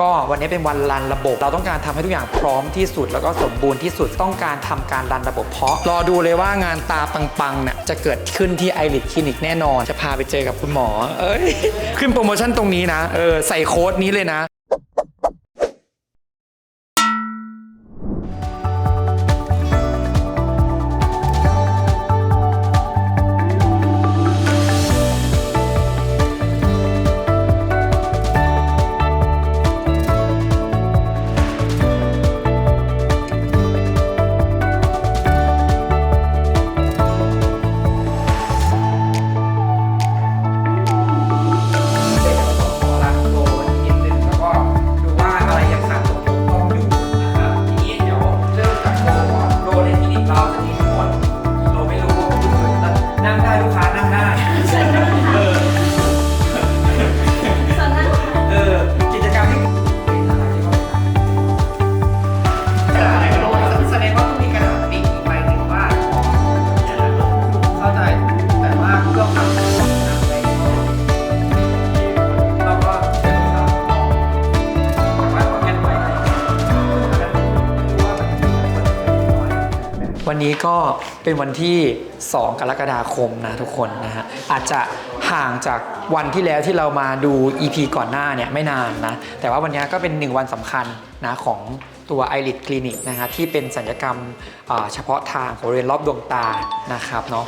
ก็วันนี้เป็นวันรันระบบ เราต้องการทำให้ทุกอย่างพร้อมที่สุด แล้วก็สมบูรณ์ที่สุดต้องการทำการรันระบบเพาะ รอดูเลยว่างานตาปังๆเนี่ยจะเกิดขึ้นที่ไอริทคลินิกแน่นอน จะพาไปเจอกับคุณหมอ เอ้ย ขึ้นโปรโมชั่นตรงนี้นะ เออ ใส่โค้ดนี้เลยนะ นี้ก็เป็นวันที่ 2 กรกฎาคมนะทุกคนนะฮะอาจจะห่างจากวันที่แล้วที่เรามาดู EP ก่อนหน้าเนี่ยไม่นานนะแต่ว่าวันนี้ก็เป็น1วันสำคัญนะของตัว i r i s Clinic นะฮะที่เป็นสัญญกรรมเฉพาะทางของบริเวณรอบดวงตานะครับเนาะ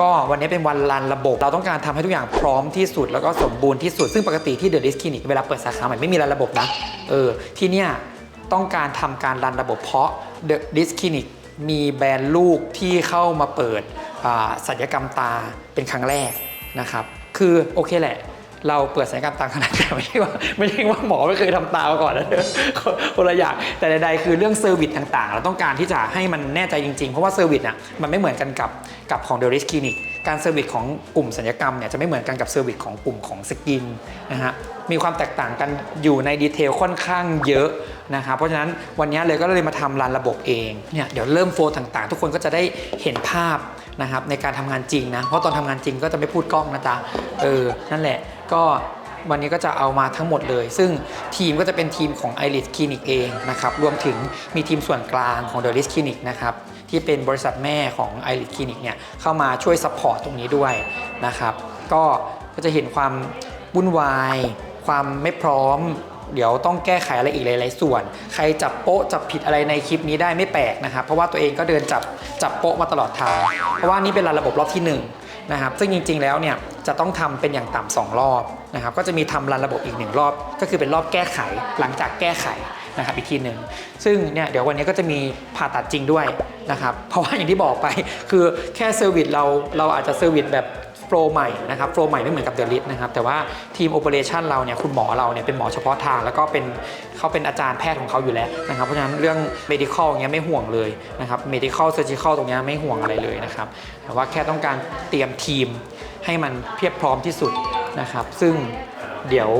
ก็วันนี้เป็นวันรันระบบ เราต้องการทำให้ทุกอย่างพร้อมที่สุด แล้วก็สมบูรณ์ที่สุด ซึ่งปกติที่เดอะ i ิสคลินิกเวลาเปิดสาขาใหม่ไม่มีรันระบบนะ เออ ที่เนี่ยต้องการทำการรันระบบเพราะเดอะ i ิสคลินิก มีแบรนด์ลูกที่เข้ามาเปิดศัลยกรรมตาเป็นครั้งแรกนะครับ คือโอเคแหละ เราเปิดศัลยกรรมตาขนาดแต่ไม่ใช่ว่าไม่ใช่ว่าหมอไม่เคยทำตามาก่อนนะคนละอย่างแต่ใดๆคือเรื่องเซอร์วิสต่างๆ เราต้องการที่จะให้มันแน่ใจจริงๆ เพราะว่าเซอร์วิสอะมันไม่เหมือนกันกับกับของเดลิสคลินิก การเซอร์วิสของกลุ่มสัญญกรรมเนี่ยจะไม่เหมือนกันกับเซอร์วิสของกลุ่มของสกินนะฮะมีความแตกต่างกันอยู่ในดีเทลค่อนข้างเยอะนะครับเพราะฉะนั้นวันนี้เลยก็เลยมาทำรันระบบเองเนี่ยเดี๋ยวเริ่มโฟลต่างๆ ทุกคนก็จะได้เห็นภาพนะครับในการทำงานจริงนะเพราะตอนทำงานจริงก็จะไม่พูดกล้องนะจ๊ะเออนั่นแหละก็ วันนี้ก็จะเอามาทั้งหมดเลย ซึ่งทีมก็จะเป็นทีมของ i r i s Clinic เองนะครับ รวมถึงมีทีมส่วนกลางของ The r i s Clinic นะครับ ที่เป็นบริษัทแม่ของ i r i s Clinic เนี่ย เข้ามาช่วยซัพพอร์ตตรงนี้ด้วยนะครับ ก็ก็จะเห็นความวุ่นวาย ความไม่พร้อมเดี๋ยวต้องแก้ไขอะไรอีกหลาย ๆ ส่วน ใครจับโป๊ะจับผิดอะไรในคลิปนี้ได้ไม่แปลกนะครับ เพราะว่าตัวเองก็เดินจับจับโป๊ะมาตลอดทาง เพราะว่านี่เป็นระบบรอบที่ห นะครับซึ่งจริงๆแล้วเนี่ยจะต้องทำเป็นอย่างต่ำสองรอบนะครับก็จะมีทำรันระบบอีกหนึ่งรอบ ก็คือเป็นรอบแก้ไขหลังจากแก้ไข นะครับอีกทีหนึ่งซึ่งเนี่ยเดี๋ยววันนี้ก็จะมีผ่าตัดจริงด้วยนะครับเพราะว่าอย่างที่บอกไปคือแค่เซอร์วิสเราเราอาจจะเซอร์วิสแบบโปรใหม่นะครับโปรใหม่ไม่เหมือนกับเดลิสนะครับแต่ว่าทีมโอเปอเรชันเราเนี่ยคุณหมอเราเนี่ยเป็นหมอเฉพาะทาง แล้วก็เป็นเขาเป็นอาจารย์แพทย์ของเขาอยู่แล้วนะครับเพราะฉะนั้นเรื่อง medical เงี้ยไม่ห่วงเลยนะครับ medical surgical ตรงเนี้ยไม่ห่วงอะไรเลยนะครับแต่ว่าแค่ต้องการเตรียมทีมให้มันเพียบพร้อมที่สุดนะครับ ซึ่งเดี๋ยว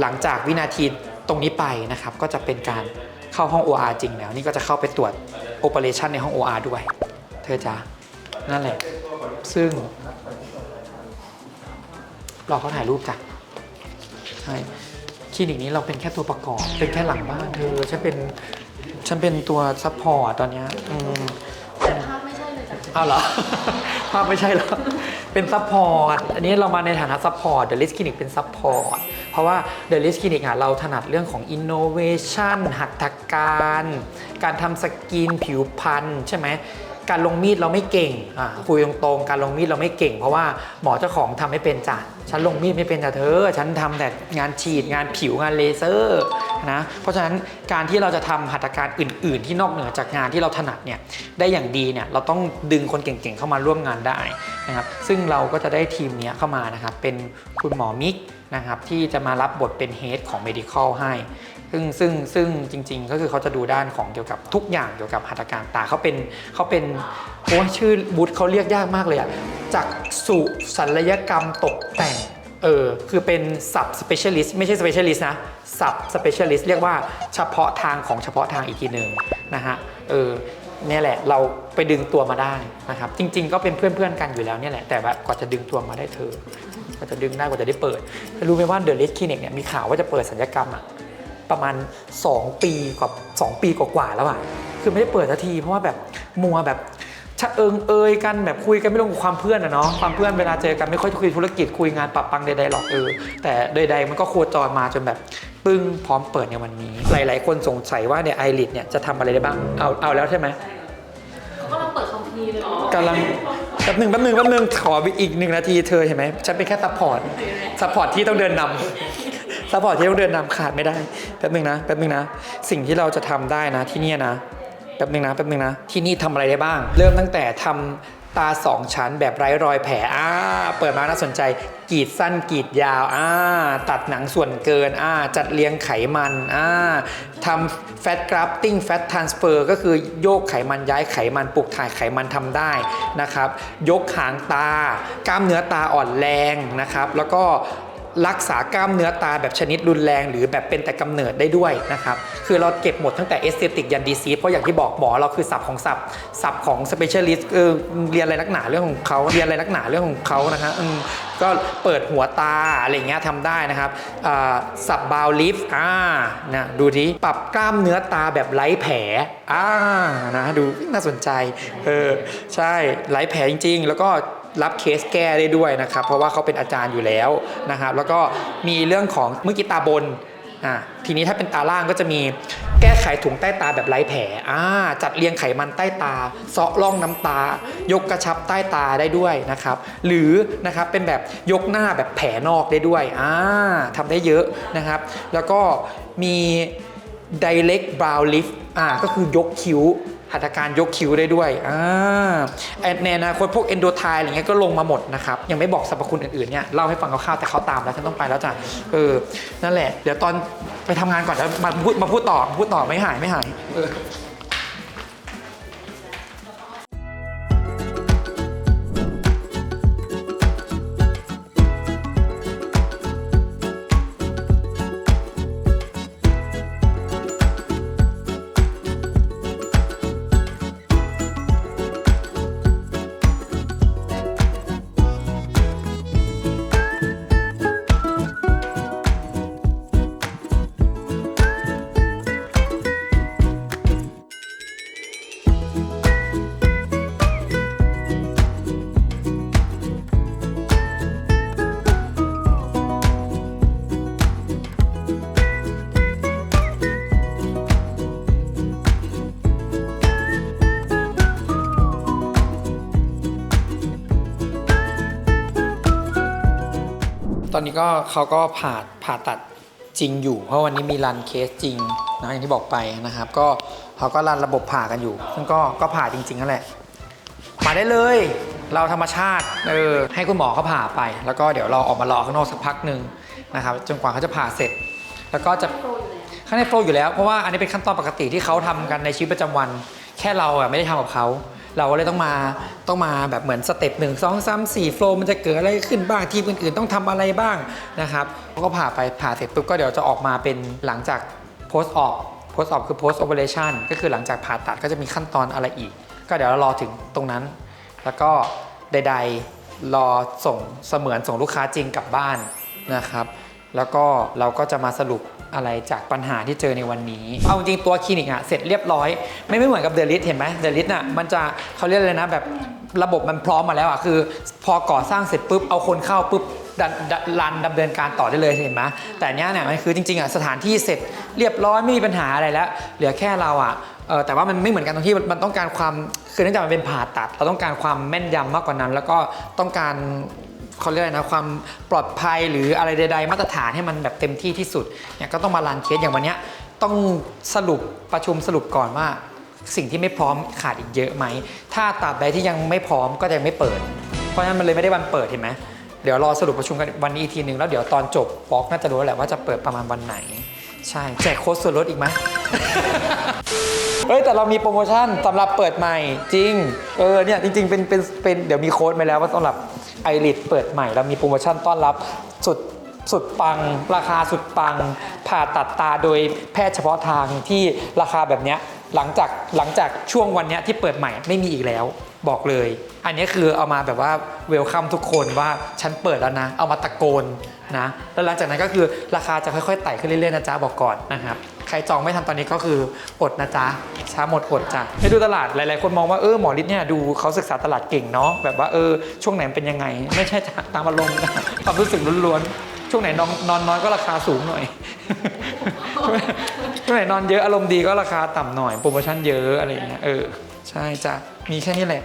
หลังจากวินาที ตรงนี้ไปนะครับก็จะเป็นการเข้าห้อง OR จริงแล้ว นี่ก็จะเข้าไปตรวจ operation ในห้อง OR ด้วย เธอจ้านั่นแหละ ซึ่ง รอเขาถ่ายรูปจ้ะใช่คลินิกนี้เราเป็นแค่ตัวประกอบ เป็นแค่หลังบ้านเธอฉันเป็นฉันเป็นตัวซัพพอร์ตตอนเนี้ยอืมภาพไม่ใช่เลยจ้ะอ้าวเหรอ ภาพไม่ใช่เหรอ เป็นซัพพอร์ต อันนี้เรามาในฐานะซัพพอร์ต The List Clinic เป็นซัพพอร์ต เพราะว่า The List Clinic อะเราถนัดเรื่องของ innovation หัตถการ การทำสกินผิวพรรณใช่ไหมการลงมีดเราไม่เก่งอะคุยตรงๆ การลงมีดเราไม่เก่ง เพราะว่าหมอเจ้าของทำไม่เป็นจ้ะ ฉันลงมีดไม่เป็นจ้ะเธอ ฉันทำแต่งานฉีดงานผิวงานเลเซอร์นะ เพราะฉะนั้นการที่เราจะทำหัตถการอื่น ๆ ที่นอกเหนือจากงานที่เราถนัดเนี่ยได้อย่างดีเนี่ยเราต้องดึงคนเก่งๆเข้ามาร่วมงานได้นะครับ ซึ่งเราก็จะได้ทีมเนี้ยเข้ามานะครับเป็นคุณหมอมิก นะครับที่จะมารับบทเป็นเฮดของ medical ให้ ซึ่งซึ่งซึ่งจริงๆ ก็คือเขาจะดูด้านของเกี่ยวกับทุกอย่างเกี่ยวกับหัตถการตาเขาเป็นเขาเป็นโอ้ยชื่อบูธเขาเรียกยากมากเลยอะจากสุศัลยกรรมตกแต่งเออคือเป็น sub specialist ไม่ใช่ specialist นะ sub specialist เรียกว่าเฉพาะทางของเฉพาะทางอีกทีหนึ่งนะฮะเออเนี่ยแหละเราไปดึงตัวมาได้นะครับ จริง ๆ ก็เป็นเพื่อนๆกันอยู่แล้วเนี่ยแหละแต่ว่ากว่าจะดึงตัวมาได้เธอ กว่าจะดึงได้กว่าจะได้เปิดรู้ไหมว่า The List Clinic เนี่ยมีข่าวว่าจะเปิดสัญญกรรมอะประมาณ 2 ปีกว่า2ปีกว่าๆแล้วอะคือไม่ได้เปิดสักทีเพราะว่าแบบมัวแบบชะเอิงเอยกันแบบคุยกันไม่ลงกับความเพื่อนอะเนาะความเพื่อนเวลาเจอกันไม่ค่อยคุยธุรกิจคุยงานปรับปังใดๆหรอกเออแต่ใดๆมันก็โคจรมาจนแบบปึ้งพร้อมเปิดในวันนี้ หลาย ๆ คนสงสัยว่าเนี่ยไอริดเนี่ยจะทำอะไรได้บ้างเอาเอาแล้วใช่ไหมเขากำลังเปิดคอมพีร์เลยกำลัง แป๊บหนึ่งแป๊บหนึ่งแป๊บหนึ่งขออีกหนึ่งนาทีเธอเห็นไหมฉันเป็นแค่ซัพพอร์ตซัพพอร์ตที่ต้องเดินนำซัพพอร์ตที่ต้องเดินนำขาดไม่ได้แป๊บหนึ่งนะแป๊บหนึ่งนะ สิ่งที่เราจะทำได้นะที่นี่นะแป๊บหนึ่งนะแป๊บหนึ่งนะที่นี่ทำอะไรได้บ้าง เริ่มตั้งแต่ทำ ตาสองชั้นแบบไร้รอยแผลอ่าเปิดมาน่าสนใจกรีดสั้นกรีดยาวอ่าตัดหนังส่วนเกินอ่าจัดเลี้ยงไขมันอ่าทำ fat grafting fat transfer ก็คือโยกไขมันย้ายไขมันปลูกถ่ายไขมันทำได้นะครับ ยกหางตากล้ามเนื้อตาอ่อนแรงนะครับ แล้วก็ รักษากล้ามเนื้อตาแบบชนิดรุนแรง หรือแบบเป็นแต่กำเนิดได้ด้วยนะครับคือเราเก็บหมดตั้งแต่เอสเตติกยันดีซีเพราะอย่างที่บอกหมอเราคือศัพท์ของศัพท์ศัพท์ของสเปเชียลิสต์เออเรียนอะไรนักหนาเรื่องของเขาเรียนอะไรนักหนาเรื่องของเขานะฮะก็เปิดหัวตาอะไรเงี้ยทำได้นะครับสับบาวลิฟต์อ่านะดูทีปรับกล้ามเนื้อตาแบบไร้แผลอ่านะดูน่าสนใจเออใช่ไร้แผลจริง ๆ แล้วก็ รับเคสแก้ได้ด้วยนะครับ เพราะว่าเขาเป็นอาจารย์อยู่แล้วนะครับ แล้วก็มีเรื่องของเมื่อกี้ตาบนอ่าทีนี้ถ้าเป็นตาล่างก็จะมีแก้ไขถุงใต้ตาแบบไร้แผลอ่าจัดเรียงไขมันใต้ตาเซาะร่องน้ำตา ยกกระชับใต้ตาได้ด้วยนะครับ หรือนะครับเป็นแบบยกหน้าแบบแผลนอกได้ด้วยอ่าทำได้เยอะนะครับ แล้วก็มี direct brow lift อ่าก็คือยกคิ้ว หัตถการยกคิ้วได้ด้วยอ่าในอนาคตพวกเอนโดไทอะไรเงี้ยก็ลงมาหมดนะครับ ยังไม่บอกสรรพคุณอื่นๆเนี่ยเล่าให้ฟังคร่าวๆแต่เขาตามแล้วฉันต้องไปแล้วจ้ะเออนั่นแหละ เดี๋ยวตอนไปทำงานก่อนแล้วมาพูดมาพูดต่อพูดต่อไม่หายไม่หาย ก็เขาก็ผ่าผ่าตัดจริงอยู่ เพราะวันนี้มีรันเคสจริงนะอย่างที่บอกไปนะครับ ก็เขาก็รันระบบผ่ากันอยู่ ซึ่งก็ก็ผ่าจริงๆนั่นแหละมาได้เลย เราธรรมชาติเออให้คุณหมอเขาผ่าไป แล้วก็เดี๋ยวเราออกมารอข้างนอกสักพักหนึ่งนะครับจนกว่าเขาจะผ่าเสร็จ แล้วก็จะข้างในโฟล์อยู่แล้วเพราะว่าอันนี้เป็นขั้นตอนปกติที่เขาทำกันในชีวิตประจำวัน แค่เราอะไม่ได้ทำกับเขา เราเลยต้องมาต้องมาแบบเหมือนสเต็ปหนึ่งสองสามสี่โฟล์มันจะเกิดอะไรขึ้นบ้างทีมอื่นๆต้องทำอะไรบ้างนะครับเขาก็ผ่าไปผ่าเสร็จปุ๊บก็เดี๋ยวจะออกมาเป็นหลังจาก post op post op คือ post operation ก็คือหลังจากผ่าตัดก็จะมีขั้นตอนอะไรอีก ก็เดี๋ยวเรารอถึงตรงนั้น แล้วก็ใดๆรอส่งเสมือนส่งลูกค้าจริงกลับบ้านนะครับ แล้วก็เราก็จะมาสรุป อะไรจากปัญหาที่เจอในวันนี้ เอาจริงตัวคลินิกอะเสร็จเรียบร้อย ไม่ไม่เหมือนกับเดลิสเห็นไหมเดลิสน่ะมันจะเขาเรียกเลยนะแบบระบบมันพร้อมมาแล้วอะคือพอก่อสร้างเสร็จปุ๊บเอาคนเข้าปุ๊บดันดันรันดำเนินการต่อได้เลยเห็นไหมแต่เนี้ยเนี่ยมันคือจริงๆอะสถานที่เสร็จเรียบร้อยไม่มีปัญหาอะไรแล้ว เหลือแค่เราอะเออแต่ว่ามันไม่เหมือนกันตรงที่มันมันต้องการความคือเนื่องจากมันเป็นผ่าตัด เราต้องการความแม่นยำมากกว่านั้น แล้วก็ต้องการ เขาเรียกอะไรนะความปลอดภัยหรืออะไรใด ๆ มาตรฐานให้มันแบบเต็มที่ที่สุดเนี่ยก็ต้องมารันเคสอย่างวันเนี้ยต้องสรุปประชุมสรุปก่อนว่าสิ่งที่ไม่พร้อมขาดอีกเยอะไหม ถ้าตราบใดที่ยังไม่พร้อมก็จะยังไม่เปิด เพราะฉะนั้นมันเลยไม่ได้วันเปิดเห็นไหมเดี๋ยวรอสรุปประชุมกันวันนี้อีกทีหนึ่งแล้วเดี๋ยวตอนจบป๊อกน่าจะรู้แหละว่าจะเปิดประมาณวันไหน ใช่แจกโค้ดส่วนลดอีกไหม เฮ้ยแต่เรามีโปรโมชั่นสำหรับเปิดใหม่จริง เออเนี่ยจริง ๆ เป็นเป็นเป็นเดี๋ยวมีโค้ดมาแล้วว่าสำหรับ ไอริสเปิดใหม่เรามีโปรโมชั่นต้อนรับสุดสุดปัง ราคาสุดปัง ผ่าตัดตาโดยแพทย์เฉพาะทางที่ราคาแบบนี้หลังจากหลังจากช่วงวันนี้ที่เปิดใหม่ไม่มีอีกแล้ว บอกเลย อันนี้คือเอามาแบบว่าเวลคัมทุกคนว่าฉันเปิดแล้วนะ เอามาตะโกน นะแล้วหลังจากนั้นก็คือราคาจะค่อยๆไต่ขึ้นเรื่อยๆนะจ๊ะบอกก่อนนะครับใครจองไม่ทันตอนนี้ก็คืออดนะจ๊ะช้าหมดอดจ้ะให้ดูตลาดหลายๆ คนมองว่าเออหมอฤทธิ์เนี่ยดูเขาศึกษาตลาดเก่งเนาะแบบว่าเออช่วงไหนเป็นยังไง ไม่ใช่ตามอารมณ์ความรู้สึกล้วนๆช่วงไหนนอนนอนน้อยก็ราคาสูงหน่อยช่วงไหนนอนเยอะอารมณ์ดีก็ราคาต่ำหน่อยโปรโมชั่นเยอะอะไรอย่างเงี้ยเออใช่จ้ะมีแค่นี้แหละ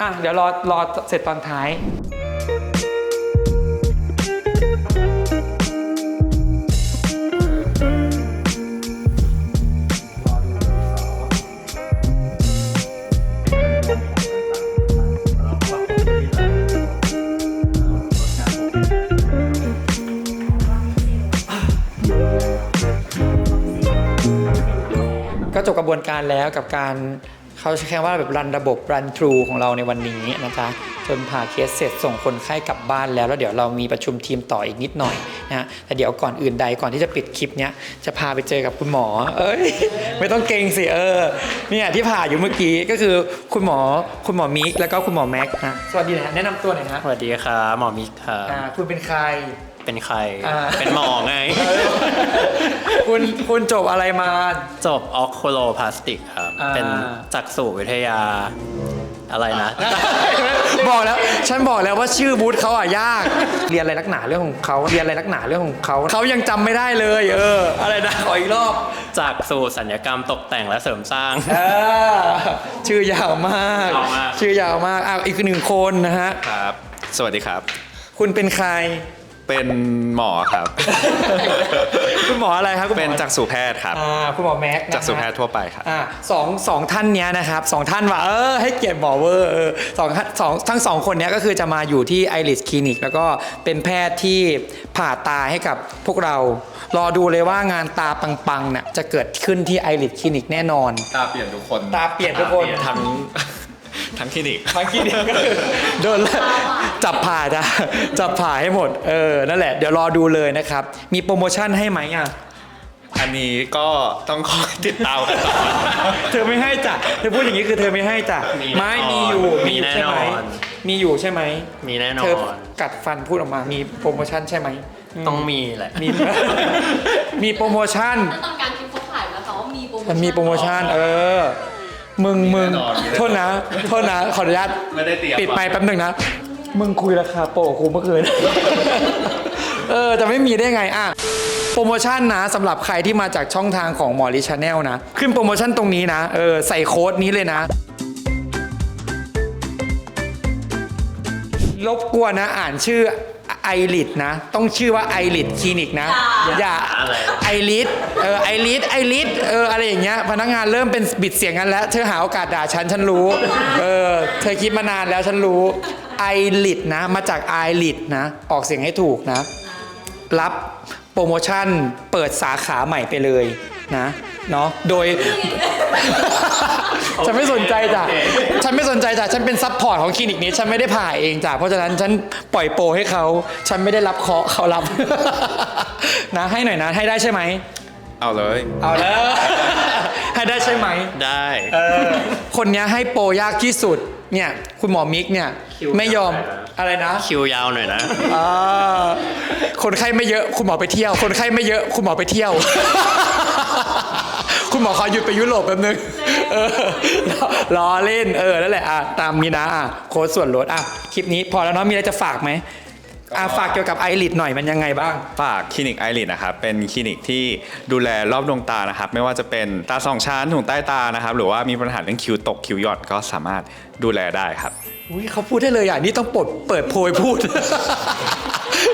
อะเดี๋ยวรอรอเสร็จตอนท้าย บกระบวนการแล้วกับการเขาใช้คำว่าแบบรันระบบรันทรูของเราในวันนี้นะคะจนผ่าเคสเสร็จส่งคนไข้กลับบ้านแล้ว แล้วเดี๋ยวเรามีประชุมทีมต่ออีกนิดหน่อยนะฮะแต่เดี๋ยวก่อนอื่นใดก่อนที่จะปิดคลิปเนี้ยจะพาไปเจอกับคุณหมอ เอ้ย ไม่ต้องเกรงสิเออเนี่ยที่ผ่าอยู่เมื่อกี้ก็คือคุณหมอคุณหมอมิกแล้วก็คุณหมอแม็กนะสวัสดีนะฮะแนะนำตัวหน่อยนะสวัสดีครับหมอมิกครับอ่าคุณเป็นใคร เป็นใคร อ่า เป็นหมอไง คุณคุณจบอะไรมา จบออคโลพลาสติกครับ อ่า เป็นจักษุวิทยาอะไรนะ บอกแล้ว ฉันบอกแล้วว่าชื่อบูธเขาอะยาก เรียนอะไรนักหนาเรื่องของเขาเรียนอะไรนักหนาเรื่องของเขาเขายังจำไม่ได้เลย เออ อะไรนะขออีกรอบ จากสู่สัญญกรรมตกแต่งและเสริมสร้าง เออชื่อยาวมาก ยาวมาก ชื่อยาวมากอะอีกหนึ่งคนนะฮะ ครับ สวัสดีครับ คุณเป็นใคร เป็นหมอครับ คุณหมออะไรครับคุณหมอเป็นจักษุแพทย์ครับ อ่าคุณหมอแม็กซ์นะฮะ จักษุแพทย์ทั่วไปครับ อ่าสองสองท่านเนี้ยนะครับสองท่านว่าเออให้เกียรติหมอเวอร์เออสองท่านสองทั้งสองคนเนี้ยก็คือจะมาอยู่ที่ไอริสคลินิกแล้วก็เป็นแพทย์ที่ผ่าตาให้กับพวกเรา รอดูเลยว่างานตาปังๆเนี่ยจะเกิดขึ้นที่ไอริสคลินิกแน่นอน ตาเปลี่ยนทุกคน ตาเปลี่ยนทุกคน ทั้ง ทั้งคลินิกบางทีเนี่ยก็คือ โดนแล้วจับผ่าจ้ะจับผ่าให้หมด เออ นั่นแหละ เดี๋ยวรอดูเลยนะครับ มีโปรโมชั่นให้ไหมอะ อันนี้ก็ต้องคอยติดตามกันต่อ เธอไม่ให้จ้ะ เธอพูดอย่างนี้คือเธอไม่ให้จ้ะ มีไม่แน่นอน มีอยู่มีอยู่แน่ใช่ไหมนอนมีอยู่ใช่ไหมมีแน่นอเธอน กัดฟันพูดออกมา มีโปรโมชั่นใช่ไหมต้องมีแหละ มี มีโปรโมชั่น แล้วตอนการคลิปเขาถ่ายแล้วค่ะว่ามีโปรโมชั่น มันมีโปรโมชั่น เออ มึงมึงแน่นอนมีแน่นอน โทษนะ โทษนะ ขออนุญาตไม่ได้เตรียมปิดไปแป๊บหนึงนะ มึงคุยราคาโปรกูเมื่อคืน เออจะไม่มีได้ไงอะ โปรโมชั่นนะสำหรับใครที่มาจากช่องทางของหมอริชาแนลนะ ขึ้นโปรโมชั่นตรงนี้นะ เออใส่โค้ดนี้เลยนะ รบกวนนะอ่านชื่อ ไอริดนะ ต้องชื่อว่าไอริดคลินิกนะ อย่าอะไรไอริดเออไอริดไอริดเอออะไรอย่างเงี้ยพนักงานเริ่มเป็นบิดเสียงกันแล้ว เธอหาโอกาสด่าฉัน ฉันรู้เออเธอคิดมานานแล้วฉันรู้ไอริดนะ มาจากไอริดนะ ออกเสียงให้ถูกนะ รับโปรโมชั่นเปิดสาขาใหม่ไปเลยนะเนาะโดย ฉันไม่สนใจจ้ะ ฉันไม่สนใจจ้ะ ฉันเป็นซัพพอร์ตของคลินิกนี้ ฉันไม่ได้ผ่าเองจ้ะ เพราะฉะนั้นฉันปล่อยโปรให้เขา ฉันไม่ได้รับเคาะเขารับ นะให้หน่อยนะ ให้ได้ใช่ไหม เอาเลย เอาแล้วให้ได้ใช่ไหม ได้เออคนเนี้ยให้โปรยากที่สุด เนี่ย คุณหมอมิกเนี่ยคิวไม่ยอม อะไรนะ คิวยาวหน่อยนะ อ่า คนไข้ไม่เยอะ คุณหมอไปเที่ยว คนไข้ไม่เยอะ คุณหมอไปเที่ยว คุณหมอขอหยุดไปยุโรปแป๊บนึงเออล้อล้อเล่นเออนั่นแหละอะตามนี้นะอะโค้ดส่วนลดอะคลิปนี้พอแล้วเนาะมีอะไรจะฝากไหมอะฝากเกี่ยวกับไอริดหน่อยมันยังไงบ้าง ฝากคลินิกไอริสนะครับ เป็นคลินิกที่ดูแลรอบดวงตานะครับ ไม่ว่าจะเป็นตาสองชั้นถุงใต้ตานะครับ หรือว่ามีปัญหาเรื่องคิ้วตกคิ้วหย่อนก็สามารถดูแลได้ครับ อุ้ยเขาพูดได้เลยอะนี่ต้องปลดเปิดโพยพูด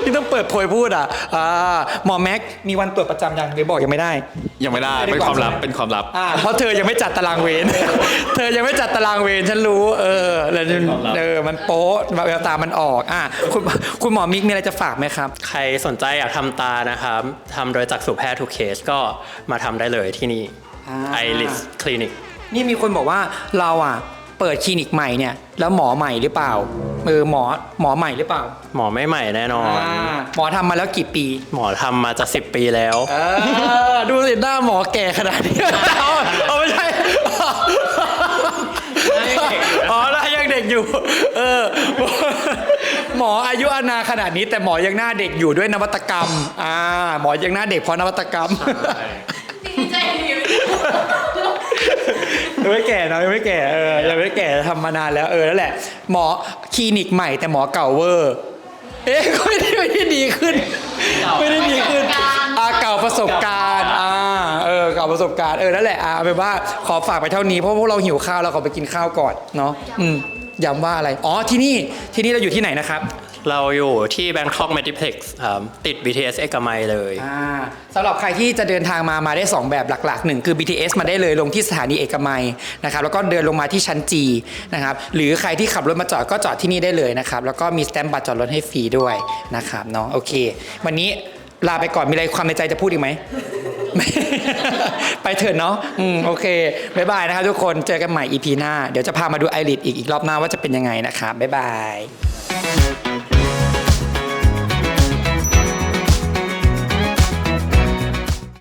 นี่ต้องเปิดโพยพูดอะอ่าหมอแม็กมีวันตรวจประจำยังหรือบอกยังไม่ได้ ยังไม่ได้ไม่ได้เป็นความลับก่อนใช่ไหมเป็นความลับอ่าเพราะเธอยังไม่จัดตารางเวรเธอยังไม่จัดตารางเวรฉันรู้ เออแล้วเป็นความลับเออมันโป๊ะแววตามันออกอะคุณคุณหมอมิกมีอะไรจะฝากไหมครับ ใครสนใจอยากทำตานะครับทำโดยจักษุแพทย์ทุกเคสก็มาทำได้เลยที่นี่อ่าไอริสคลินิกนี่มีคนบอกว่าเราอะ เปิดคลินิกใหม่เนี่ยแล้วหมอใหม่หรือเปล่าเออหมอหมอใหม่หรือเปล่าหมอไม่ใหม่แน่นอนอหมอทำมาแล้วกี่ปี หมอทำมาจะสิบปีแล้วดูสิหน้าหมอแก่ขนาดนี้เอาไม่ใช่อ๋อแล้วยังเด็กอยู่ เออ หมออายุอนาขนาดนี้ แต่หมอยังหน้าเด็กอยู่ด้วยนวัตกรรม อ่า หมอยังหน้าเด็กเพราะนวัตกรรม ดีใจดี ยังไม่แก่เนอะยังไม่แก่เออยังไม่แก่ทำมานานแล้วเออนั่นแหละ หมอคลินิกใหม่แต่หมอเก่าเวอร์เอ๊ะก็ไม่ได้ไม่ได้ดีขึ้น ไม่ได้ดีขึ้นอ่าเก่าประสบการณ์อ่าเออเก่าประสบการณ์เออนั่นแหละอ่าเอาเป็นว่าขอฝากไปเท่านี้เพราะพวกเราหิวข้าวเราขอไปกินข้าวก่อนเนาะอืมย้ำว่าอะไรอ๋อที่นี่ที่นี่เราอยู่ที่ไหนนะครับ เราอยู่ที่ Bangkok Mediplex ครับติด BTS เอกมัยเลย อ่าสำหรับใครที่จะเดินทางมามาได้ 2 แบบหลักๆหนึ่งคือ BTS มาได้เลยลงที่สถานีเอกมัยนะครับแล้วก็เดินลงมาที่ชั้น G นะครับหรือใครที่ขับรถมาจอดก็จอดที่นี่ได้เลยนะครับแล้วก็มีสแตมป์บัตรจอดรถให้ฟรีด้วยนะครับเนาะโอเค วันนี้ลาไปก่อนมีอะไรความในใจจะพูดอีกไหม ไปเถอะเนาะอืมโอเคบ๊ายบายนะครับทุกคนเจอกันใหม่ EP หน้า เดี๋ยวจะพามาดูไอริดอีกอีกรอบหน้าว่าจะเป็นยังไงนะครับบ๊ายบาย